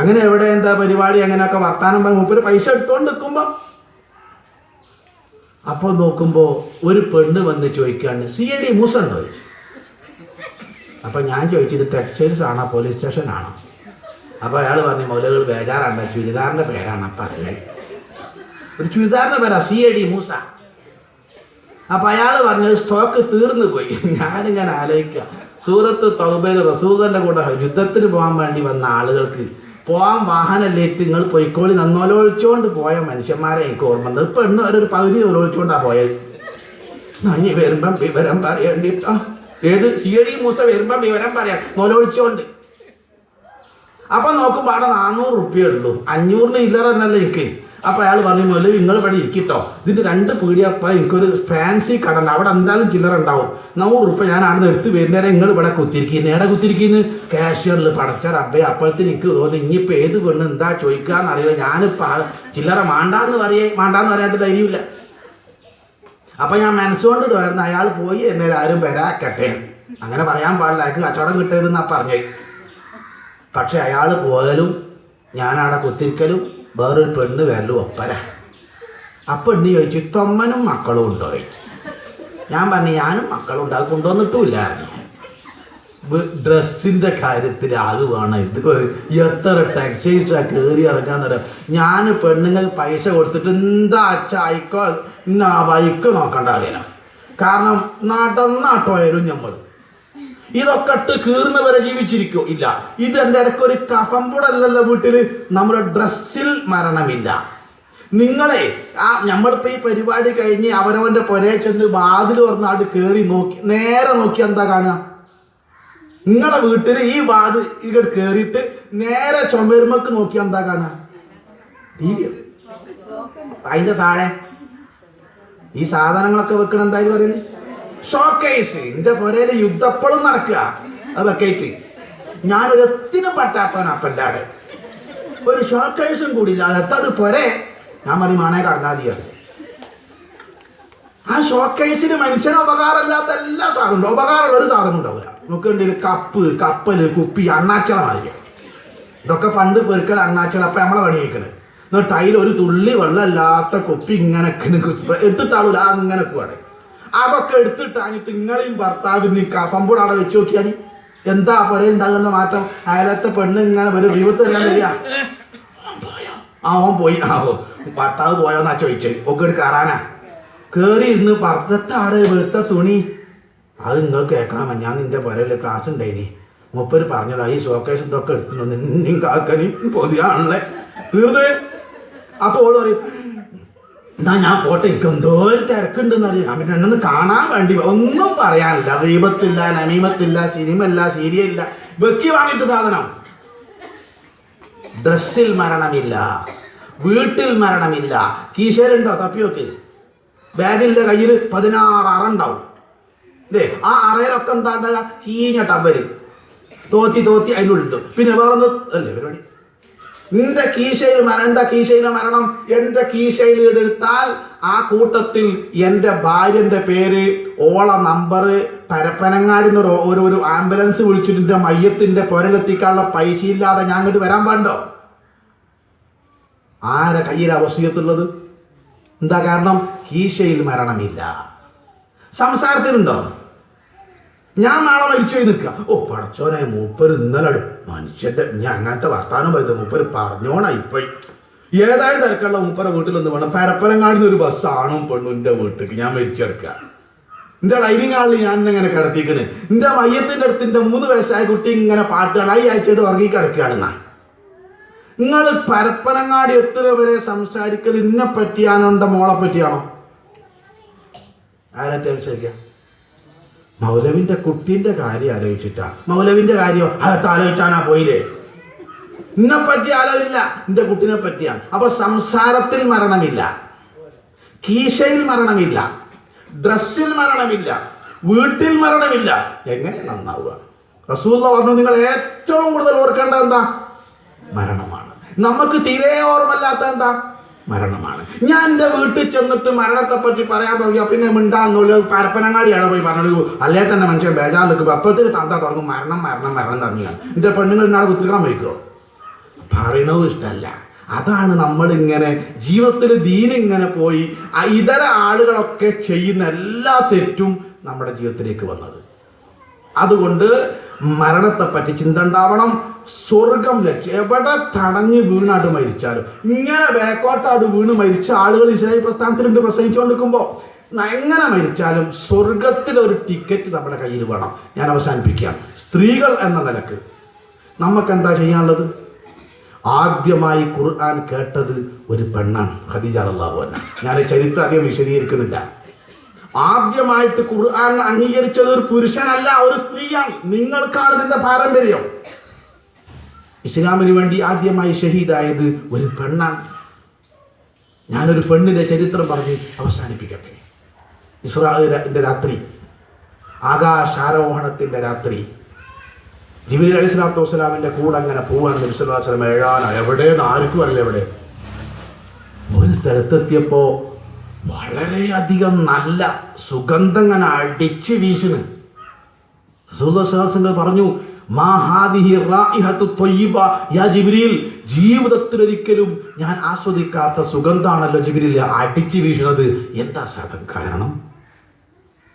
അങ്ങനെ എവിടെ എന്താ പരിപാടി? അങ്ങനെയൊക്കെ വർത്താനം പറഞ്ഞ് മൂപ്പര് പൈസ എടുത്തുകൊണ്ട് നിൽക്കുമ്പോൾ അപ്പോൾ നോക്കുമ്പോൾ ഒരു പെണ്ണ് വന്ന് ചോദിക്കാണ് സി എ ഡി മൂസ ഉണ്ടോ. അപ്പൊ ഞാൻ ചോദിച്ചത് ടെക്സ്റ്റൈൽസ് ആണോ? പോലീസ് സ്റ്റേഷൻ ആണോ അപ്പൊ അയാൾ പറഞ്ഞു മൗലകൾ ബേജാറാണ്ട ചുരിദാറിന്റെ പേരാണ്. പറയുന്നത് ഒരു ചുരിദാറിന്റെ പേരാ സി എ ഡി മൂസ. അപ്പൊ അയാൾ പറഞ്ഞത് സ്റ്റോക്ക് തീർന്നു പോയി. ഞാനിങ്ങനെ ആലോചിക്കുക സൂറത്ത് തൗബയിൽ റസൂദന്റെ കൂടെ യുദ്ധത്തിന് പോകാൻ വേണ്ടി വന്ന ആളുകൾക്ക് പോകാൻ വാഹനമല്ലേറ്റ് നിങ്ങൾ പൊയ്ക്കോളി. നന്നോലോളിച്ചുകൊണ്ട് പോയ മനുഷ്യന്മാരെ എനിക്ക് ഓർമ്മ വന്നത് ഇപ്പൊ എണ്ണ ഒരു പകുതി ഓലോളിച്ചുകൊണ്ടാണ് പോയത്. നഞ്ഞി വരുമ്പം വിവരം പറയേണ്ടി ഏത് സി ഡി മൂസ വരുമ്പം വിവരം പറയാം നോലോളിച്ചുകൊണ്ട് അപ്പൊ നോക്കുമ്പോ അവിടെ നാനൂറ് റുപ്യ ഉള്ളൂ. അഞ്ഞൂറിന് ഇല്ലറ എന്നല്ലേ എനിക്ക്? അപ്പൊ അയാൾ പറഞ്ഞു പോലെ നിങ്ങൾ ഇവിടെ ഇരിക്കട്ടോ. ഇതിന്റെ രണ്ട് പീടിയപ്പ എനിക്കൊരു ഫാൻസി കട അവിടെ എന്തായാലും ചില്ലറ ഉണ്ടാവും. നൂറ് റുപ്യ ഞാൻ അവിടെ നിന്ന് എടുത്ത് വരുന്നേരം നിങ്ങൾ ഇവിടെ കുത്തിരിക്കുന്നു. എവിടെ കുത്തിരിക്കുന്നു? കാഷ്യറിൽ പടച്ച റബ്ബെ അപ്പോഴത്തേന് എനിക്ക് തോന്നി ഇനിയിപ്പോൾ ഏത് പെണ്ണ് എന്താ ചോദിക്കാന്ന് അറിയില്ല. ഞാനിപ്പോ ചില്ലറ മാണ്ടാന്ന് പറയേ മാണ്ടാന്ന് പറയാനായിട്ട് ധൈര്യമില്ല. അപ്പൊ ഞാൻ മനസ്സുകൊണ്ട് തോന്നുന്നു അയാൾ പോയി എന്നേരം ആരും വരാക്കട്ടെ. അങ്ങനെ പറയാൻ പാടില്ല. അയാൾക്ക് കച്ചവടം കിട്ടരുതെന്നാ പറഞ്ഞേ പക്ഷെ അയാൾ പോകലും ഞാനവിടെ കുത്തിരിക്കലും വേറൊരു പെണ്ണ് വരലും ഒപ്പര. ആ പെണ്ണ് ചോദിച്ചു? തൊമ്മനും മക്കളും ഉണ്ടോ? ചോദിച്ചു. ഞാൻ പറഞ്ഞു ഞാനും മക്കളും ഉണ്ട്. അത് കൊണ്ടുവന്നിട്ടുമില്ല. ഡ്രസ്സിന്റെ കാര്യത്തിൽ അത് വേണം. ഇത് എത്ര ടെക്സ്റ്റൈൽസാ കയറി ഇറങ്ങാൻ തരാം ഞാൻ പെണ്ണുങ്ങൾ പൈസ കൊടുത്തിട്ട് എന്താ അച്ഛ അയക്കോ ഇന്ന വൈക്കോ നോക്കണ്ട അറിയണം. കാരണം നടന്നാട്ടോയാലും നമ്മൾ ഇതൊക്കെ ഇട്ട് കീർന്നവരെ ജീവിച്ചിരിക്കോ. ഇല്ല. ഇത് എന്റെ ഇടയ്ക്ക് ഒരു കഫമ്പുടല്ലല്ലോ വീട്ടിൽ നമ്മുടെ ഡ്രസ്സിൽ മരണമില്ല. നിങ്ങളെ ആ നമ്മളിപ്പോ ഈ പരിപാടി കഴിഞ്ഞ് അവനവന്റെ പുരയെ ചെന്ന് വാതിൽ തുറന്നാട് കയറി നോക്കി. നേരെ നോക്കി എന്താ കാണുക? നിങ്ങളെ വീട്ടിൽ ഈ വാതിൽ ഇങ്ങോട്ട് കയറിയിട്ട് നേരെ ചുമരുമക്ക് നോക്കി എന്താ കാണുക? അതിന്റെ താഴെ. ഈ സാധനങ്ങളൊക്കെ വെക്കണ എന്തായാലും പറയുന്നത്? ഷോക്കേസ്. എന്റെ പുരയിൽ യുദ്ധപ്പളും നടക്കുക അത് വെക്കേറ്റ് ഞാനൊരെത്തിനും പറ്റാത്തവനാ അപ്പന്റെ ആടെ. ഒരു ഷോക്കേസും കൂടി അതെത്തത് പൊരെ. ഞാൻ പറയും മാണേ കടന്നാതിയ ആ ഷോക്കേസിന് മനുഷ്യന് ഉപകാരമില്ലാത്ത എല്ലാ സാധനവും ഉപകാരമുള്ള ഒരു സാധനം ഉണ്ടാവില്ല നോക്കേണ്ടി കപ്പ് കപ്പൽ കുപ്പി അണ്ണാച്ചള മാതിരി. ഇതൊക്കെ പണ്ട് പെരുക്കൽ അണ്ണാച്ചള അപ്പൊ നമ്മളെ പണി കഴിക്കണത് എന്നിട്ട് അതിൽ ഒരു തുള്ളി വെള്ളമില്ലാത്ത കുപ്പി ഇങ്ങനെ എടുത്തിട്ടാളൂല. അങ്ങനെ പോവാണ്. അതൊക്കെ എടുത്തിട്ടാഞ്ഞിട്ട് നിങ്ങളെയും ഭർത്താവിനെയും കഫമ്പൂടെ അവിടെ വെച്ച് നോക്കിയാടി. എന്താ പോലെ ഉണ്ടാകുന്ന മാറ്റം? അയലത്തെ പെണ്ണ് ഇങ്ങനെ ഒരു വിപത്ത് തരാൻ വരിക. ആ ഓൻ പോയി. ആ ഓ ഭർത്താവ് പോയോന്നാ ചോദിച്ചത് ഒക്കെ എടുത്ത് കയറാനാ കേറി ഇരുന്ന് പർദ്ദത്താടെ വെളുത്ത തുണി. അത് നിങ്ങൾ കേൾക്കണം ഞാൻ നിന്റെ പുരയിൽ ക്ലാസ് ഉണ്ടായിനി. മുപ്പര് പറഞ്ഞതാ ഈ ഷോക്കേസ് ഇതൊക്കെ എടുത്തിട്ടുണ്ടോ നിന്നും കാക്കനി പൊതിയാണല്ലേ തീർന്നേ. അപ്പോൾ ഓൾ പറയും എന്നാ ഞാൻ പോട്ടെ എനിക്ക് എന്തോ ഒരു തിരക്കുണ്ടെന്ന് അറിയാം ഞാൻ പിന്നെ എന്നെ കാണാൻ വേണ്ടി ഒന്നും പറയാനില്ല. വീപത്തില്ല നമീമത്തില്ല സിനിമല്ല സീരിയലില്ല. വെക്കി വാങ്ങിയിട്ട് സാധനം. ഡ്രസ്സിൽ മരണമില്ല. വീട്ടിൽ മരണമില്ല. കീശേലുണ്ടോ തപ്പിയൊക്കെ? ബാഗിന്റെ കയ്യിൽ പതിനാറ് അറ ഉണ്ടാവും അല്ലേ ആ അറയിലൊക്കെ എന്താ ചീഞ്ഞ ടബര് തോത്തി തോത്തി അതിനുള്ളിട്ടു പിന്നെ വേറൊന്നും അല്ലേ പരിപാടി? നിന്റെ കീശയിൽ എന്താ കീശയിലെ മരണം? എന്റെ കീശയിൽ എടുത്താൽ ആ കൂട്ടത്തിൽ എന്റെ ഭാര്യന്റെ പേര് ഓള നമ്പർ പരപ്പനങ്ങാടി ഒരു ഒരു ആംബുലൻസ് വിളിച്ചിട്ട് എന്റെ മയ്യത്തിന്റെ പുരലെത്തിക്കാനുള്ള പൈസ ഇല്ലാതെ ഞാൻ ഇങ്ങോട്ട് വരാൻ പാടോ ആരെ കയ്യിൽ അവസ്ഥയത്തുള്ളത് എന്താ കാരണം? കീശയിൽ മരണമില്ല. സംസാരത്തിലുണ്ടോ? ഞാൻ നാളെ മരിച്ചു പോയി നിൽക്കുക. ഓ പടച്ചോനെ മൂപ്പര് ഇന്നലെ മനുഷ്യന്റെ ഞാൻ അങ്ങനത്തെ വർത്താനം പറയുന്നത് മൂപ്പര് പറഞ്ഞോണ ഇപ്പൊ. ഏതായാലും തിരക്കുള്ള മൂപ്പര വീട്ടിലൊന്ന് വേണം. പരപ്പനങ്ങാടിന്ന് ഒരു ബസ് ആണും പെണ്ണും വീട്ടിലേക്ക്. ഞാൻ മരിച്ചെടുക്കുക എന്റെ ഡൈനിങ് ഹാളിൽ ഞാൻ ഇങ്ങനെ കിടത്തിക്കണ്. എന്റെ മയ്യത്തിന്റെ അടുത്ത് എന്റെ മൂന്ന് വയസ്സായ കുട്ടി ഇങ്ങനെ പാട്ടുകൾ ഈ ആഴ്ചയത് ഉറങ്ങി കിടക്കുകയാണ് നിങ്ങൾ പരപ്പനങ്ങാടി എത്ര വരെ സംസാരിക്കൽ ഇന്നെ പറ്റിയാണോ മോളെ പറ്റിയാണോ? ആരെ സംസാരിക്കുക മൗലവിന്റെ കുട്ടിന്റെ കാര്യം ആലോചിച്ചിട്ടാ. മൗലവിന്റെ കാര്യം? അകത്ത് ആലോചിച്ചാനാ പോയില്ലേ? എന്നെ പറ്റി ആലോചില്ല എന്റെ കുട്ടിനെ പറ്റിയാണ് അപ്പൊ സംസാരത്തിൽ മരണമില്ല. കീശയിൽ മരണമില്ല. ഡ്രസ്സിൽ മരണമില്ല. വീട്ടിൽ മരണമില്ല. എങ്ങനെ നന്നാവുക? റസൂല്ല പറഞ്ഞു നിങ്ങൾ ഏറ്റവും കൂടുതൽ ഓർക്കേണ്ടത് എന്താ? മരണമാണ്. നമുക്ക് തീരെ ഓർമ്മല്ലാത്ത എന്താ? മരണമാണ്. ഞാൻ എന്റെ വീട്ടിൽ ചെന്നിട്ട് മരണത്തെ പറ്റി പറയാൻ തുടങ്ങിയ പിന്നെ മിണ്ടാന്നൂല പരപ്പനങ്ങാടിയാണ് പോയി പറഞ്ഞത്? അല്ലേ തന്നെ മനുഷ്യൻ ബേജാറിൽ നിൽക്കുമ്പോൾ അപ്പോഴത്തേക്ക് തന്ത തുടങ്ങും? മരണം മരണം മരണം തന്നെയാണ് എന്റെ പെണ്ണുങ്ങൾ എന്നാണ് കുത്തിരിക്കാൻ വയ്ക്കുമോ പറയണതും ഇഷ്ടമല്ല അതാണ് നമ്മളിങ്ങനെ ജീവിതത്തിൽ ദീനിങ്ങനെ പോയി ഇതര ആളുകളൊക്കെ ചെയ്യുന്ന എല്ലാ തെറ്റും നമ്മുടെ ജീവിതത്തിലേക്ക് വന്നത്. അതുകൊണ്ട് മരണത്തെപ്പറ്റി ചിന്ത ഉണ്ടാവണം സ്വർഗം ലക്ഷ്യം. എവിടെ തടഞ്ഞ് വീണാട്ട് മരിച്ചാലും ഇങ്ങനെ ബാക്കോട്ടാട് വീണ് മരിച്ച ആളുകൾ ഇസ്രായേൽ പ്രസ്ഥാനത്തിലുണ്ട് പ്രസംഗിച്ചുകൊണ്ടിരിക്കുമ്പോൾ എങ്ങനെ മരിച്ചാലും സ്വർഗത്തിലൊരു ടിക്കറ്റ് നമ്മുടെ കയ്യിൽ വേണം. ഞാൻ അവസാനിപ്പിക്കുകയാണ്. സ്ത്രീകൾ എന്ന നിലയ്ക്ക് നമുക്ക് എന്താ ചെയ്യാനുള്ളത്? ആദ്യമായി ഖുർആൻ കേട്ടത് ഒരു പെണ്ണാണ് ഖദീജ അള്ളാഹു ഞാൻ ചരിത്രം അധികം വിശദീകരിക്കുന്നില്ല. ആദ്യമായിട്ട് ഖുർആൻ അംഗീകരിച്ചത് ഒരു പുരുഷനല്ല ഒരു സ്ത്രീയാണ്. നിങ്ങൾക്കാണ് ഇതിന്റെ പാരമ്പര്യം. ഇസ്ലാമിന് വേണ്ടി ആദ്യമായി ഷഹീദായത് ഒരു പെണ്ണാണ്. ഞാനൊരു പെണ്ണിന്റെ ചരിത്രം പറഞ്ഞ് അവസാനിപ്പിക്കട്ടെ. ഇസ്രാഹിന്റെ രാത്രി ആകാശാരോഹണത്തിന്റെ രാത്രി ജിബിലി അലി സ്വലാത്തു വസ്സലാമിന്റെ കൂടെ അങ്ങനെ പോവാണ് വിശ്വനാഥനം എഴാന എവിടെയെന്ന് ആർക്കും അറിയില്ല എവിടെ. ഒരു സ്ഥലത്തെത്തിയപ്പോ വളരെയധികം നല്ല സുഗന്ധം ഇങ്ങനെ അടിച്ച് വീശുന്നു സുഹൃത്തുക്കൾ പറഞ്ഞു ജീവിതത്തിലൊരിക്കലും ഞാൻ ആസ്വദിക്കാത്ത സുഗന്ധാണല്ലോ ജിബിരിൽ അടിച്ച് വീശുന്നത്. എന്താ സാധം കാരണം?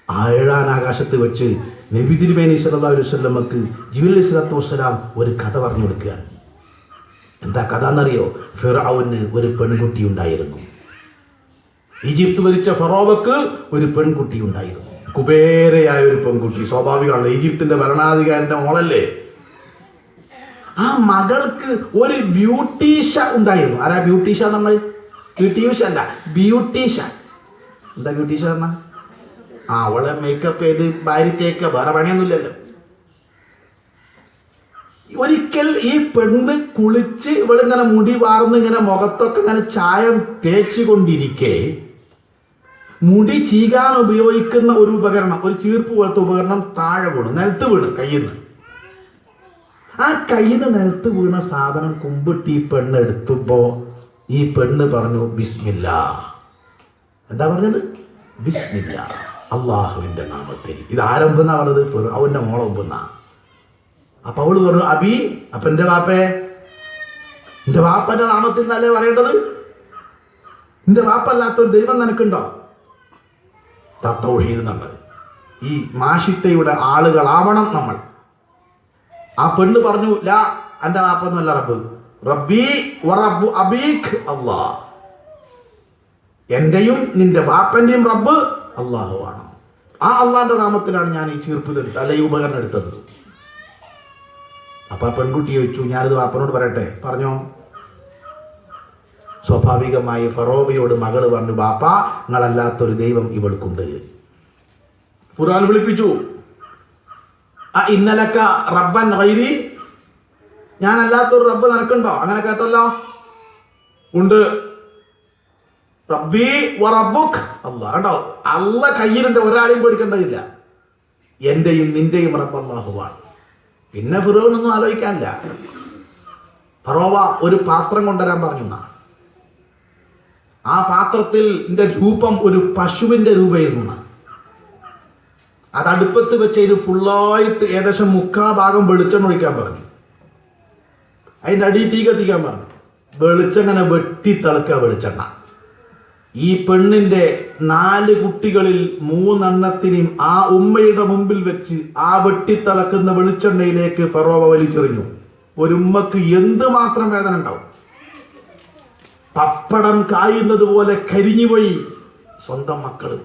ആഴാൻ ആകാശത്ത് വെച്ച് നബി തിരുമേനി വസല്ലമക്ക് ജിബ്രീൽ അലൈഹി സ്വലാത്തു വസ്സലാം ഒരു കഥ പറഞ്ഞു കൊടുക്കുകയാണ്. എന്താ കഥ എന്നറിയോ? ഫിറാവുന് ഒരു പെൺകുട്ടി ഉണ്ടായിരുന്നു. ഈജിപ്ത് ഭരിച്ച ഫറോവക്ക് ഒരു പെൺകുട്ടി ഉണ്ടായിരുന്നു. കുബേരയായ ഒരു പെൺകുട്ടി. സ്വാഭാവികമാണല്ലോ ഈജിപ്തിന്റെ ഭരണാധികാരിന്റെ മോളല്ലേ? ആ മകൾക്ക് ഒരു ബ്യൂട്ടീഷ ഉണ്ടായിരുന്നു. ആരാ ബ്യൂട്ടീഷ നമ്മൾ? ബ്യൂട്ടീഷ അല്ല ബ്യൂട്ടീഷ. എന്താ ബ്യൂട്ടീഷ പറഞ്ഞ? ആ അവളെ മേക്കപ്പ് ചെയ്ത് ഭാര്യത്തേക്ക് വേറെ പണിയൊന്നുമില്ലല്ലോ. ഒരിക്കൽ ഈ പെണ്ണ് കുളിച്ച് ഇവളിങ്ങനെ മുടി വാർന്ന് ഇങ്ങനെ മുഖത്തൊക്കെ ഇങ്ങനെ ചായം തേച്ച് കൊണ്ടിരിക്കെ മുടി ചീകാൻ ഉപയോഗിക്കുന്ന ഒരു ഉപകരണം ഒരു ചീർപ്പ് പോലത്തെ ഉപകരണം താഴെ വീണു നിലത്ത് വീണ് കയ്യിൽ നിന്ന് ആ കയ്യിൽ നിന്ന് നിലത്ത് വീണ സാധനം കുമ്പിട്ട് ഈ പെണ്ണ് എടുത്തുമ്പോ ഈ പെണ്ണ് പറഞ്ഞു ബിസ്മില്ല. എന്താ പറഞ്ഞത്? ബിസ്മില്ല. അള്ളാഹുവിന്റെ നാമത്തിൽ. ഇത് ആരംഭെന്നാ പറഞ്ഞത്? അവന്റെ മോളൊമ്പെന്നാ അപ്പൊ അവൾ പറഞ്ഞു അബി അപ്പൊ എന്റെ വാപ്പേ എന്റെ വാപ്പന്റെ നാമത്തിൽ എന്നല്ലേ പറയേണ്ടത്? എന്റെ വാപ്പല്ലാത്തൊരു ദൈവം നിനക്കുണ്ടോ? തത്തൗഹീദ് എന്നുള്ളത് ഈ മാഷിത്തയുടെ ആളുകളാവണം നമ്മൾ. ആ പെണ്ണ് പറഞ്ഞു ലാ എന്റെ വാപ്പൊന്നുമല്ല റബ്ബ്. റബ്ബി റബ്ബു അബീഖ് അള്ളാ. എന്റെയും നിന്റെ വാപ്പന്റെയും റബ്ബ് അള്ളാഹു ആണ്. ആ അള്ളാന്റെ നാമത്തിലാണ് ഞാൻ ഈ ചീർപ്പ് എടുത്തത് അല്ല ഈ ഉപകരണം എടുത്തത്. അപ്പൊ ആ പെൺകുട്ടി ചോദിച്ചു ഞാനിത് വാപ്പനോട് പറയട്ടെ? പറഞ്ഞോ. സ്വാഭാവികമായി ഫറോബയോട് മകൾ പറഞ്ഞു ബാപ്പ നിങ്ങളല്ലാത്തൊരു ദൈവം ഇവൾക്കുണ്ട്. ഖുർആൻ വിളിപ്പിച്ചു. ആ ഇന്നലക്ക റബ്ബൻ വൈരി ഞാനല്ലാത്തൊരു റബ്ബ് നിനക്കുണ്ടോ? അങ്ങനെ കേട്ടല്ലോ. ഉണ്ട്. റബ്ബി വറബുക്ക് അല്ല കേട്ടോ അല്ല കയ്യിലുണ്ട് ഒരാളെയും പേടിക്കേണ്ടതില്ല. എന്റെയും നിന്റെയും റബ്ബ് അള്ളാഹുവാണ്. പിന്നെ ഫിറോനൊന്നും ആലോചിക്കാനില്ല. ഫറോവ ഒരു പാത്രം കൊണ്ടുവരാൻ പറഞ്ഞു. ആ പാത്രത്തിന്റെ രൂപം ഒരു പശുവിന്റെ രൂപമായിരുന്നു എന്നാ. അത് അടുപ്പത്ത് വെച്ച് ഒരു ഫുള്ളായിട്ട് ഏകദേശം മുക്കാ ഭാഗം വെളിച്ചെണ്ണ ഒഴിക്കാൻ പറഞ്ഞു. അതിന്റെ അടി തീ കത്തിക്കാൻ പറഞ്ഞു. വെളിച്ചെങ്ങനെ വെട്ടി തിളക്കുക വെളിച്ചെണ്ണ. ഈ പെണ്ണിന്റെ നാല് കുട്ടികളിൽ മൂന്നെണ്ണത്തിനെയും ആ ഉമ്മയുടെ മുമ്പിൽ വെച്ച് ആ വെട്ടിത്തിളക്കുന്ന വെളിച്ചെണ്ണയിലേക്ക് ഫറോവ വലിച്ചെറിഞ്ഞു. ഒരു ഉമ്മക്ക് എന്ത് മാത്രം വേദന ഉണ്ടാവും? പപ്പടം കായുന്നത് പോലെ കരിഞ്ഞുപോയി. സ്വന്തം മക്കൾ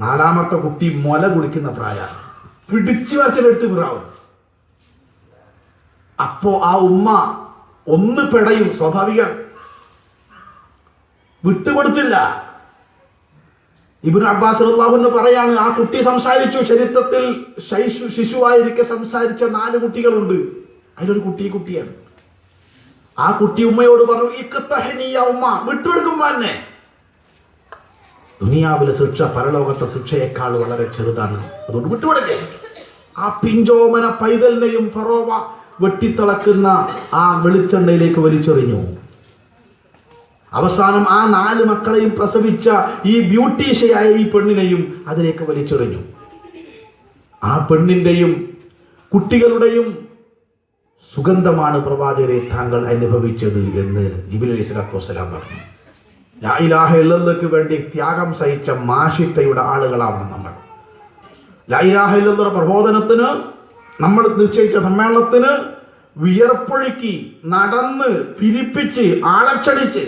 നാലാമത്തെ കുട്ടി മുല കുടിക്കുന്ന പ്രായ പിടിച്ചു വച്ചെടുത്ത് പിറാവും. അപ്പോ ആ ഉമ്മ ഒന്ന് പെടയും സ്വാഭാവികമാണ് വിട്ടുകൊടുത്തില്ല. ഇബിൻ അബ്ബാസ് അള്ളാഹുന്ന് പറയാണ് ആ കുട്ടി സംസാരിച്ചു. ചരിത്രത്തിൽ ശൈശു ശിശുവായിരിക്കെ സംസാരിച്ച നാല് കുട്ടികളുണ്ട്. അതിലൊരു കുട്ടി കുട്ടിയാണ്. ആ കുട്ടി ഉമ്മയോട് പറഞ്ഞു ഇക്കത്തഹനീയ ഉമ്മ വിട്ടുകൊടുക്കും എന്നെ ദുനിയാവിലെ ശിക്ഷ പരലോകത്തെ ശിക്ഷയേക്കാൾ വളരെ ചെറുതാണ്. അതുകൊണ്ട് വിട്ടുകൊടുക്കേ. ആ പിഞ്ചോമന പൈതലിനെയും ഫറോവ വെട്ടിത്തിളക്കുന്ന ആ വെളിച്ചെണ്ണയിലേക്ക് വലിച്ചെറിഞ്ഞു. അവസാനം ആ നാല് മക്കളെയും പ്രസവിച്ച ഈ ബ്യൂട്ടീഷയായ ഈ പെണ്ണിനെയും അതിലേക്ക് വലിച്ചെറിഞ്ഞു. ആ പെണ്ണിന്റെയും കുട്ടികളുടെയും സുഗന്ധമാണ് പ്രവാചകരെ താങ്കൾ അനുഭവിച്ചത് എന്ന് ജിബിൽ അലൈഹി സ്വലാത്തു വസ്സലാം പറഞ്ഞു. ലാ ഇലാഹ ഇല്ലല്ലക്ക് വേണ്ടി ത്യാഗം സഹിച്ച മാഷിത്തയുടെ ആളുകളാണ് നമ്മൾ. ലാ ഇലാഹ ഇല്ലല്ലയുടെ പ്രബോധനത്തിന് നമ്മൾ നിശ്ചയിച്ച സമ്മേളനത്തിന് വിയർപ്പൊഴുക്കി നടന്ന് പിരിപ്പിച്ച് ആളക്ഷണിച്ച്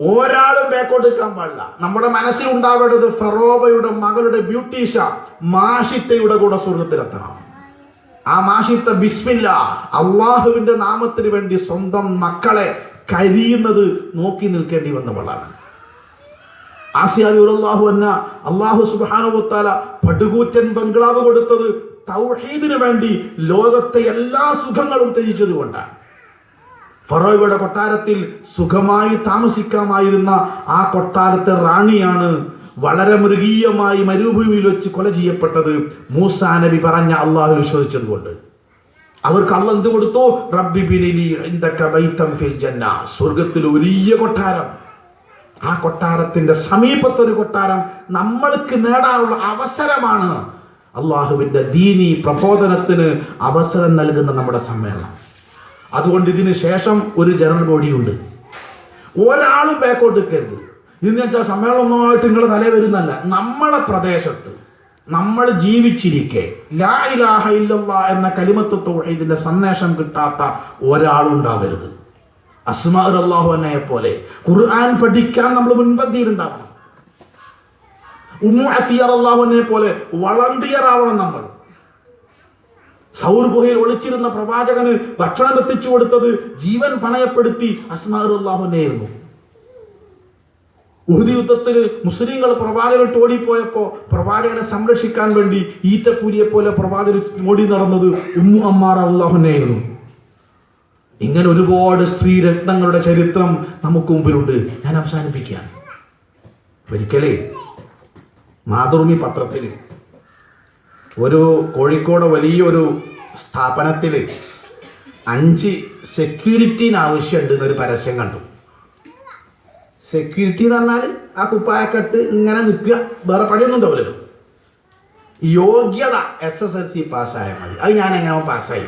ഒരാളും ബേക്കോട്ട് പാടില്ല. നമ്മുടെ മനസ്സിൽ ഉണ്ടാവേണ്ടത് ഫറോബയുടെ മകളുടെ ബ്യൂട്ടീഷ മാഷിത്തയുടെ കൂടെ സ്വർഗത്തിലെത്തണം ആ മാഷിത്ത ബിസ്മില്ല അള്ളാഹുവിന്റെ നാമത്തിന് വേണ്ടി സ്വന്തം മക്കളെ കരിയുന്നത് നോക്കി നിൽക്കേണ്ടി വന്നവളാണ് ആസിയാഹു എന്ന അള്ളാഹു സുബാനുത്താല പടുകൂറ്റൻ ബംഗ്ലാവ് കൊടുത്തത് തൗഹീദിനു വേണ്ടി ലോകത്തെ എല്ലാ സുഖങ്ങളും ത്യജിച്ചത് കൊണ്ടാണ്. ഫറോയുടെ കൊട്ടാരത്തിൽ സുഖമായി താമസിക്കാമായിരുന്ന ആ കൊട്ടാരത്തെ റാണിയാണ് വളരെ മൃഗീയമായി മരുഭൂമിയിൽ വെച്ച് കൊല ചെയ്യപ്പെട്ടത് മൂസാ നബി പറഞ്ഞ അള്ളാഹു വിശ്വസിച്ചത് കൊണ്ട് അവർക്ക് അള്ള എന്ത് കൊടുത്തു? സ്വർഗത്തിൽ വലിയ കൊട്ടാരം. ആ കൊട്ടാരത്തിന്റെ സമീപത്തൊരു കൊട്ടാരം നമ്മൾക്ക് നേടാനുള്ള അവസരമാണ് അള്ളാഹുവിന്റെ ദീനി പ്രബോധനത്തിന് അവസരം നൽകുന്ന നമ്മുടെ സമ്മേളനം. അതുകൊണ്ട് ഇതിന് ശേഷം ഒരു ജനറൽ ബോഡിയുണ്ട്. ഒരാളും ബാക്കോട്ട് നിൽക്കരുത്. ഇന്ന് വെച്ചാൽ സമ്മേളനമായിട്ട് നിങ്ങൾ തലേ വരുന്നല്ല നമ്മളെ പ്രദേശത്ത് നമ്മൾ ജീവിച്ചിരിക്കെ ലാ ഇലാഹ ഇല്ലല്ലാ എന്ന കലിമത്ത് തൗഹീദിന്റെ സന്ദേശം കിട്ടാത്ത ഒരാളുണ്ടാവരുത്. അസ്മാർ അള്ളാഹുനെ പോലെ ഖുർആൻ പഠിക്കാൻ നമ്മൾ മുൻപന്തിയിലുണ്ടാവണം. ഉമ്മു അത്തിയർ അള്ളാഹുനെ പോലെ വളണ്ടിയർ ആവണം നമ്മൾ. സൗർ ഗുഹയിൽ ഒളിച്ചിരുന്ന പ്രവാചകന് ഭക്ഷണം എത്തിച്ചു കൊടുത്തത് ജീവൻ പണയപ്പെടുത്തി അസ്മാർ അള്ളാഹുനെയായിരുന്നു ഉഹുദ് യുദ്ധത്തിൽ മുസ്ലിങ്ങൾ പ്രവാചകൻ ഓടിപ്പോയപ്പോൾ പ്രവാചകനെ സംരക്ഷിക്കാൻ വേണ്ടി ഈറ്റപ്പൂരിയെ പോലെ പ്രവാചകൻ ഓടി നടന്നത് ഉമ്മു അമ്മാർ അള്ളാഹുനായിരുന്നു ഇങ്ങനെ ഒരുപാട് സ്ത്രീ രത്നങ്ങളുടെ ചരിത്രം നമുക്ക് മുമ്പിലുണ്ട്. ഞാൻ അവസാനിപ്പിക്കുകയാണ് ഒരിക്കലേ മാതൃഭൂമി പത്രത്തിൽ ഒരു കോഴിക്കോട് വലിയൊരു സ്ഥാപനത്തിൽ അഞ്ച് സെക്യൂരിറ്റീന് ആവശ്യമുണ്ട് എന്നൊരു പരസ്യം കണ്ടു. സെക്യൂരിറ്റി എന്ന് പറഞ്ഞാൽ ആ കുപ്പായക്കെട്ട് ഇങ്ങനെ നിൽക്കുക. വേറെ പണിയൊന്നും ഉണ്ടാവില്ലല്ലോ. യോഗ്യത എസ് എസ് എൽ സി പാസ്സായാൽ മതി. അത് ഞാൻ എങ്ങനെ പാസ്സായി?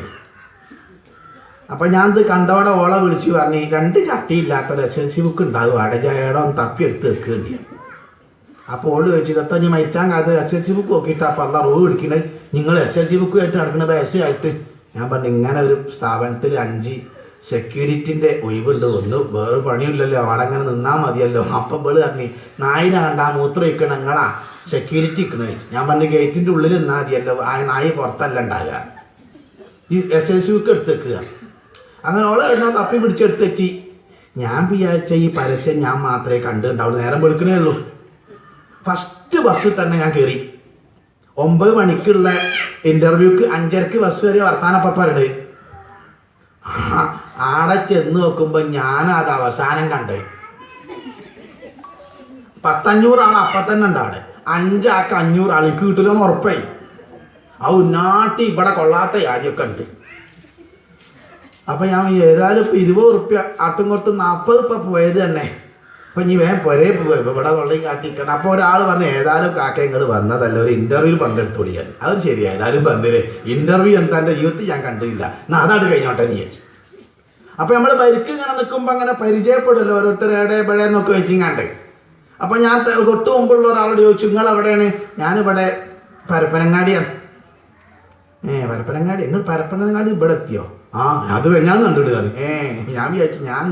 അപ്പം ഞാൻ ഇത് കണ്ടവടെ ഓളെ വിളിച്ച് പറഞ്ഞ് രണ്ട് ചട്ടിയില്ലാത്തൊരു എസ് എൽ സി ബുക്ക് ഉണ്ടാകും അടജായടോ തപ്പിയെടുത്ത് വെക്കുകയാണ് അപ്പോൾ ഓൾ ചോദിച്ചു ഇതത്ത ഇനി മരിച്ചാൻ കാലത്ത് എസ് എൽ സി ബുക്ക് നോക്കിയിട്ട് അപ്പം അല്ല റൂ പിടിക്കണേ? നിങ്ങൾ എസ് എൽ സി ബുക്ക് ആയിട്ട് നടക്കുന്ന എസ് കാലത്ത് ഞാൻ പറഞ്ഞു ഇങ്ങനെ ഒരു സ്ഥാപനത്തിൽ അഞ്ച് സെക്യൂരിറ്റിന്റെ ഒഴിവുണ്ട്. ഒന്ന് വേറെ പണിയില്ലല്ലോ അവിടെ അങ്ങനെ നിന്നാൽ മതിയല്ലോ. അപ്പം ബേൾ പറഞ്ഞു നായിനെ കണ്ടാ മൂത്രം ഇരിക്കണം നിങ്ങളാ. സെക്യൂരിറ്റി ഇരിക്കണ. ഞാൻ പറഞ്ഞു ഗേറ്റിന്റെ ഉള്ളിൽ നിന്നാൽ മതിയല്ലോ. ആ നായി പുറത്തല്ല ഉണ്ടാകുക ഈ എസ് എൽ സി ബുക്ക് എടുത്തേക്കുക. അങ്ങനെ ഓളെ എണ്ണ തപ്പി പിടിച്ചെടുത്ത് വെച്ച് ഞാൻ വിചാരിച്ച ഈ പരസ്യം ഞാൻ മാത്രമേ കണ്ടിട്ടുണ്ടാവുള്ളൂ. നേരം വെളുക്കണേ ഉള്ളൂ. ഫസ്റ്റ് ബസ്സിൽ തന്നെ ഞാൻ കയറി ഒമ്പത് മണിക്കുള്ള ഇന്റർവ്യൂക്ക് അഞ്ചരക്ക് ബസ് വരെ വർത്താനപ്പം പറയണേ ആടെ ചെന്ന് നോക്കുമ്പോൾ ഞാൻ അത് അവസാനം കണ്ടേ. പത്തഞ്ഞൂറ് ആൾ അപ്പൊ തന്നെ ഉണ്ട് അവിടെ അഞ്ചാക്ക് അഞ്ഞൂറ് അളിക്ക് കിട്ടില്ലെന്ന് ഉറപ്പായി. ആ ഉന്നാട്ടി ഇവിടെ കൊള്ളാത്ത ആദ്യമൊക്കെ ഉണ്ട്. അപ്പൊ ഞാൻ ഏതായാലും ഇപ്പൊ ഇരുപത് റുപ്യ ആട്ടും കൊട്ടും നാൽപ്പത് ഇപ്പം പോയത് തന്നെ. അപ്പൊ ഇനി വേഗം പൊരേ പോയി ഇവിടെ വെള്ളം കാട്ടിക്കണം അപ്പോൾ ഒരാൾ പറഞ്ഞു ഏതായാലും കാക്ക നിങ്ങൾ വന്നതല്ല ഒരു ഇന്റർവ്യൂവിൽ പങ്കെടുത്തോളിയാണ് അത് ശരിയാണ് ഏതായാലും വന്നില്ലേ. ഇന്റർവ്യൂ എന്താ? എന്റെ ജീവിതത്തിൽ ഞാൻ കണ്ടില്ല എന്നാ അതാണ് കഴിഞ്ഞോട്ടെ നീ ചോദിച്ചു അപ്പൊ നമ്മൾ പരിക്ക് ഇങ്ങനെ നിൽക്കുമ്പോ അങ്ങനെ പരിചയപ്പെടുമല്ലോ ഓരോരുത്തർ എവിടെ എവിടെ എന്നൊക്കെ വെച്ചിങ്ങാണ്ട്. അപ്പൊ ഞാൻ തൊട്ടു മുമ്പുള്ള ഒരാളോട് ചോദിച്ചു നിങ്ങൾ എവിടെയാണ്? ഞാനിവിടെ പരപ്പനങ്ങാടിയാണ്. ഏ പരപ്പനങ്ങാടി? നിങ്ങൾ പരപ്പനങ്ങാടി ഇവിടെ എത്തിയോ? ആ അത് വെഞ്ഞാന്ന് കണ്ടിട്ട് ഏ ഞാൻ വിചാരിച്ചു ഞാൻ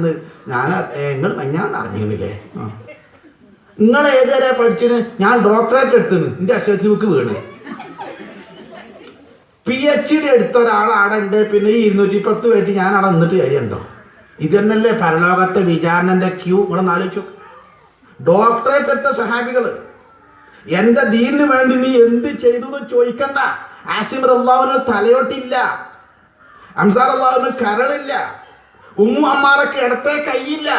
ഞാൻ നിങ്ങൾ വെഞ്ഞാന്ന് അറിഞ്ഞിരുന്നില്ലേ? നിങ്ങൾ ഏതുവരെ പഠിച്ചിട്ട് ഞാൻ ഡോക്ടറേറ്റ് എടുത്തിന്. എന്റെ എസ് എൽ സി ബുക്ക് വീണ്. പി എച്ച് ഡി എടുത്ത ഒരാളാടെ ഉണ്ട് പിന്നെ ഈ ഇരുന്നൂറ്റി പത്ത് വേണ്ടി ഞാൻ അവിടെ നിന്നിട്ട് കാര്യമുണ്ടോ? ഇതെന്നല്ലേ പരലോകത്തെ വിചാരണന്റെ ക്യൂ? ഇവിടെ ആലോചിച്ചു. ഡോക്ടറേറ്റ് എടുത്ത സഹാബികൾ എന്റെ ദീനിന് വേണ്ടി നീ എന്ത് ചെയ്തു എന്ന് ചോദിക്കണ്ട ആസിമർ അള്ളാവിന് തലയോട്ടില്ല. അംസാർ അള്ളാവിന് കരളില്ല. ഉമ്മു അമ്മാറൊക്കെ ഇടത്തെ കൈയില്ല.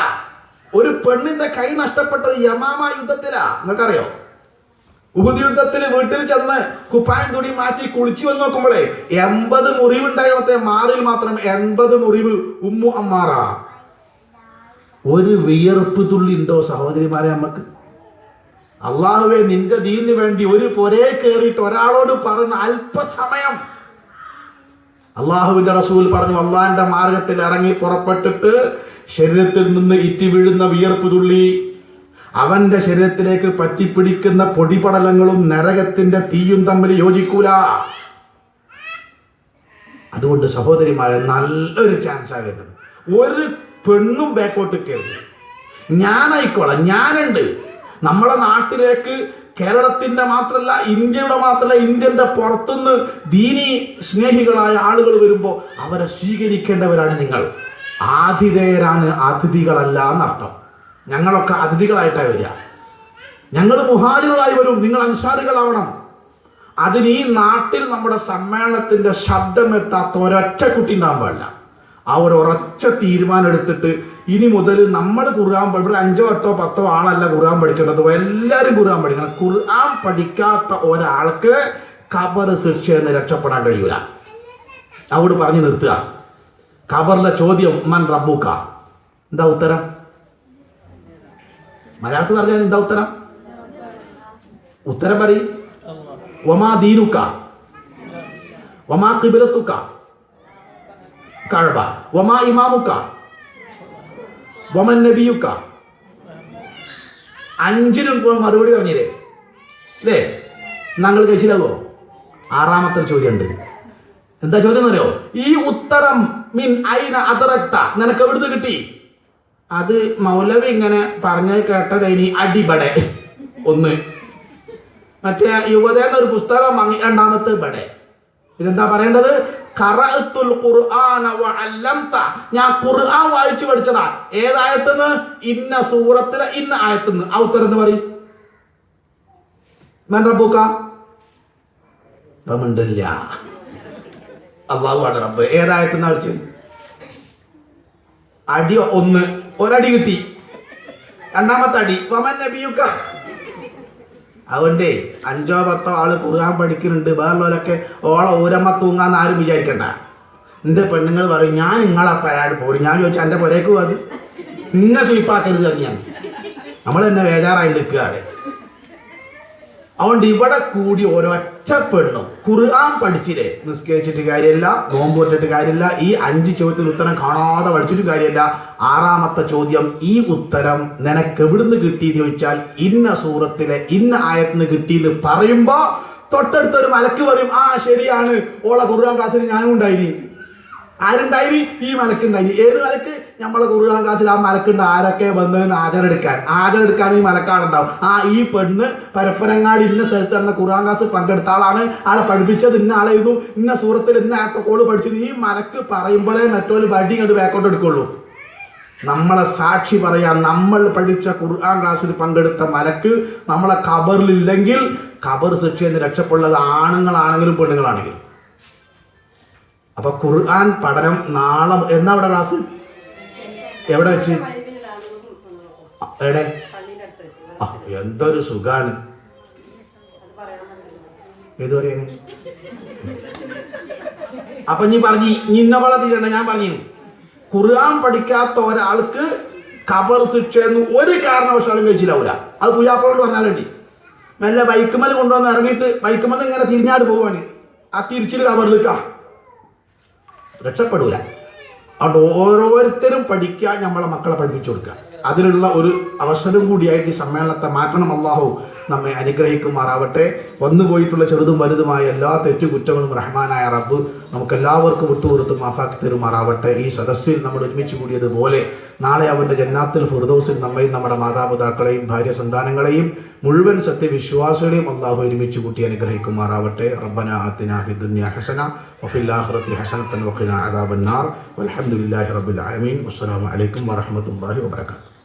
ഒരു പെണ്ണിന്റെ കൈ നഷ്ടപ്പെട്ടത് യമാമ യുദ്ധത്തിലാ. നിങ്ങൾക്കറിയോ? ഉഹുദ് യുദ്ധത്തിൽ വീട്ടിൽ ചെന്ന് കുപ്പായം തുണി മാറ്റി കുളിച്ചു വന്ന് നോക്കുമ്പോഴേ എൺപത് മുറിവുണ്ടായ മാറിൽ മാത്രം എൺപത് മുറിവ് ഉമ്മു അമ്മാറ. ഒരു വിയർപ്പ് തുള്ളി ഉണ്ടോ സഹോദരിമാരെ നമുക്ക് അള്ളാഹുവെ നിന്റെ ദീനിന് വേണ്ടി ഒരു പൊരേ കയറിയിട്ട് ഒരാളോട് പറഞ്ഞ അല്പസമയം അള്ളാഹുവിന്റെ റസൂൽ പറഞ്ഞു അള്ളാഹിന്റെ മാർഗത്തിൽ ഇറങ്ങി പുറപ്പെട്ടിട്ട് ശരീരത്തിൽ നിന്ന് ഇറ്റി വീഴുന്ന വിയർപ്പ് തുള്ളി അവന്റെ ശരീരത്തിലേക്ക് പറ്റിപ്പിടിക്കുന്ന പൊടിപടലങ്ങളും നരകത്തിന്റെ തീയും തമ്മിൽ യോജിക്കൂല. അതുകൊണ്ട് സഹോദരിമാരെ നല്ലൊരു ചാൻസ് ആകരുത് ഒരു പെണ്ണും ബാക്കോട്ട് കയറി ഞാനായിക്കോളാം ഞാനുണ്ട്. നമ്മളെ നാട്ടിലേക്ക് കേരളത്തിന്റെ മാത്രമല്ല ഇന്ത്യയുടെ മാത്രമല്ല ഇന്ത്യന്റെ പുറത്തുനിന്ന് ദീനി സ്നേഹികളായ ആളുകൾ വരുമ്പോൾ അവരെ സ്വീകരിക്കേണ്ടവരാണ് നിങ്ങൾ. ആതിഥേയരാണ് അതിഥികളല്ല എന്നർത്ഥം. ഞങ്ങളൊക്കെ അതിഥികളായിട്ടാണ് വരിക. ഞങ്ങൾ മുഹാജികളായി വരും. നിങ്ങൾ അൻസാറുകളാവണം അതിന് ഈ നാട്ടിൽ നമ്മുടെ സമ്മേളനത്തിന്റെ ശബ്ദമെത്താത്ത ഒരൊറ്റ കുട്ടി ഉണ്ടാകാൻ പാടില്ല ആ ഒരു ഉറച്ച തീരുമാനം എടുത്തിട്ട് ഇനി മുതൽ നമ്മൾ ഖുർആൻ ഇവിടെ അഞ്ചോ എട്ടോ പത്തോ ആളല്ല ഖുർആൻ പഠിക്കേണ്ടത്. എല്ലാവരും ഖുർആൻ പഠിക്കണം. ഖുർആൻ പഠിക്കാത്ത ഒരാൾക്ക് ഖബർ ശിക്ഷയിൽ രക്ഷപ്പെടാൻ കഴിയൂല. അവിടെ പറഞ്ഞു നിർത്തുക. ഖബറിലെ ചോദ്യം മൻ റബ്ബുക്ക? എന്താ ഉത്തരം? മലയാളത്തിൽ പറഞ്ഞാൽ എന്താ ഉത്തരം? ഉത്തരം പറയും. ഒമാ ദീനുക്ക ഒമാ കിബിലത്തുക്ക കഴബ. ഒമാ ഇമാമുക്ക വമൻ നബിയുക്ക അഞ്ചിനും മറുപടി പറഞ്ഞില്ലേ? അല്ലേ? ഞങ്ങൾ കഴിച്ചില്ലാവോ ആറാമത്തെ ചോദ്യം ഉണ്ട് എന്താ ചോദ്യം എന്നറിയോ ഈ ഉത്തരം മീൻ ഐന അതറക്ത നിനക്ക് എവിടുന്ന് കിട്ടി? അത് മൗലവി ഇങ്ങനെ പറഞ്ഞു കേട്ടത് ഇനി അടിപടെ. ഒന്ന്. മറ്റേ യുവത എന്നൊരു പുസ്തകം രണ്ടാമത്തെ ഇവിടെ ഇതെന്താ പറയേണ്ടത്? ഞാൻ ഖുർആൻ വായിച്ചു പഠിച്ചതാ. ഏതായത്തുനിന്ന് ഇന്ന സൂറത്തിലെ ഇന്ന ആയത്തുനിന്ന് ആ ഉത്തരം എന്ന് പറയും? മൻ റബ്ബുക ഇപ്പം മിണ്ടില്ല. അള്ളാഹു റബ്ബ്. ഏതായത്തുനിന്ന് പഠിച്ചു അടി ഒന്ന് ഒരടി കിട്ടി. രണ്ടാമത്തെ അടി വമൻ നബിയുക്ക. അതുകൊണ്ടേ അഞ്ചോ പത്തോ ആൾ കുറുകാൻ പഠിക്കുന്നുണ്ട്. വേറുള്ളവരൊക്കെ ഓളെ ഓരമ്മ തൂങ്ങാന്ന് ആരും വിചാരിക്കണ്ട. എന്റെ പെണ്ണുങ്ങൾ പറയും ഞാൻ നിങ്ങളെ പരാട് പോരും. ഞാൻ ചോദിച്ചാൽ എന്റെ പുരേക്ക് പോകാതെ നിന്നെ സ്വീപ്പാക്കരുത് തന്നെയാണ് നമ്മൾ തന്നെ വേജാറായി നിൽക്കുകയാണ്. അതുകൊണ്ട് ഇവിടെ കൂടി ഒരൊറ്റ പെണ്ണും ഖുർആൻ പഠിച്ചില്ലേ? നിസ്കരിച്ചിട്ട് കാര്യമില്ല നോമ്പ് വെച്ചിട്ട് കാര്യമില്ല ഈ അഞ്ച് ചോദ്യത്തിന് ഉത്തരം കാണാതെ പഠിച്ചിട്ട് കാര്യമില്ല. ആറാമത്തെ ചോദ്യം ഈ ഉത്തരം നിനക്ക് എവിടുന്ന് കിട്ടിയെന്ന് ചോദിച്ചാൽ ഇന്ന സൂറത്തിലെ ഇന്ന ആയത്തിന് കിട്ടിയെന്ന് പറയുമ്പോ തൊട്ടടുത്തൊരു മലക്ക് പറയും ആ ശരിയാണ്. ഓളെ ഖുർആൻ ക്ലാസ്സിൽ ഞാനും ഉണ്ടായിനി. ആരുണ്ടായി? ഈ മലക്കുണ്ടായി. ഏത് മലക്ക്? നമ്മളെ ഖുർആൻ ക്ലാസ്സിൽ ആ മലക്കുണ്ട്. ആരൊക്കെ വന്നതെന്ന് ആചാരെടുക്കാൻ. ആചാരെടുക്കാൻ ഈ മലക്കാടുണ്ടാവും. ആ ഈ പെണ്ണ് പരപ്പനങ്ങാടി ഇന്ന സ്ഥലത്ത് നടന്ന ഖുർആൻ ക്ലാസ് പങ്കെടുത്ത ആളാണ്. ആളെ പഠിപ്പിച്ചത് ഇന്ന ആളെഴുതും ഇന്ന സൂറത്തിൽ ഇന്ന ആക്കോൾ പഠിച്ചത്. ഈ മലക്ക് പറയുമ്പോഴേ മറ്റൊരു വടി കണ്ട് ബാക്കോട്ട് എടുക്കുള്ളൂ. നമ്മളെ സാക്ഷി പറയാൻ നമ്മൾ പഠിച്ച ഖുർആൻ ക്ലാസ്സിൽ പങ്കെടുത്ത മലക്ക് നമ്മളെ ഖബറിലില്ലെങ്കിൽ ഖബർ ശിക്ഷയിൽ നിന്ന് രക്ഷപ്പെടുന്നത് ആണുങ്ങളാണെങ്കിലും പെണ്ണുങ്ങളാണെങ്കിലും. അപ്പൊ ഖുർആൻ പഠനം നാളെ എന്നാ അവിടെ ക്ലാസ് എവിടെ വെച്ച്? എവിടെ? എന്തൊരു സുഖാണ്. ഏത് പറയുന്നു അപ്പൊ നീ പറഞ്ഞു ഇന്ന പോലെ തീരണ്ട ഞാൻ പറഞ്ഞു ഖുർആൻ പഠിക്കാത്ത ഒരാൾക്ക് കബർ ശിക്ഷ എന്ന് ഒരു കാരണവശാലും കഴിച്ചില്ലാവൂല അത് പുയ്യാപ്പളോട് പറഞ്ഞാലുണ്ട് മെല്ലെ ബൈക്കുമൽ കൊണ്ടുവന്ന് ഇറങ്ങിയിട്ട് ബൈക്കുമൽ ഇങ്ങനെ തിരിഞ്ഞാട് പോവാന്. ആ തിരിച്ചിൽ കബറിലേക്കാ രക്ഷപ്പെടൂല. അതുകൊണ്ട് ഓരോരുത്തരും പഠിക്കാൻ നമ്മളെ മക്കളെ പഠിപ്പിച്ചു കൊടുക്കുക. അതിനുള്ള ഒരു അവസരം കൂടിയായിട്ട് ഈ സമ്മേളനത്തെ മാറ്റണം. അള്ളാഹു നമ്മെ അനുഗ്രഹിക്കുമാറാവട്ടെ. വന്നു പോയിട്ടുള്ള ചെറുതും വലുതുമായ എല്ലാ തെറ്റുകുറ്റങ്ങളും റഹ്മാനായ റബ്ബ് നമുക്ക് എല്ലാവർക്കും വിട്ടുകൊടുത്ത് മാഫാക്കി തരുമാറാവട്ടെ. ഈ സദസ്സിൽ നമ്മൾ ഒരുമിച്ച് കൂടിയതുപോലെ നാളെ അവന്റെ ജന്നാത്തിൽ ഫിർദൗസിൽ നമ്മയും നമ്മുടെ മാതാപിതാക്കളെയും ഭാര്യ സന്താനങ്ങളെയും മുഴുവൻ സത്യവിശ്വാസികളെയും അള്ളാഹു ഒരുമിച്ച് കൂട്ടി അനുഗ്രഹിക്കുമാറാവട്ടെ. റബ്ബന ആത്തിന ഫി ദുനിയ ഹസന വഫിൽ ആഖിറത്തി ഹസനത്തൻ വഖിന അദാബന്നാർ. വൽഹംദുലില്ലാഹി റബ്ബിൽ ആലമീൻ. വസ്സലാമു അലൈക്കും വറഹ്മത്തുള്ളാഹി വബറകാതുഹു.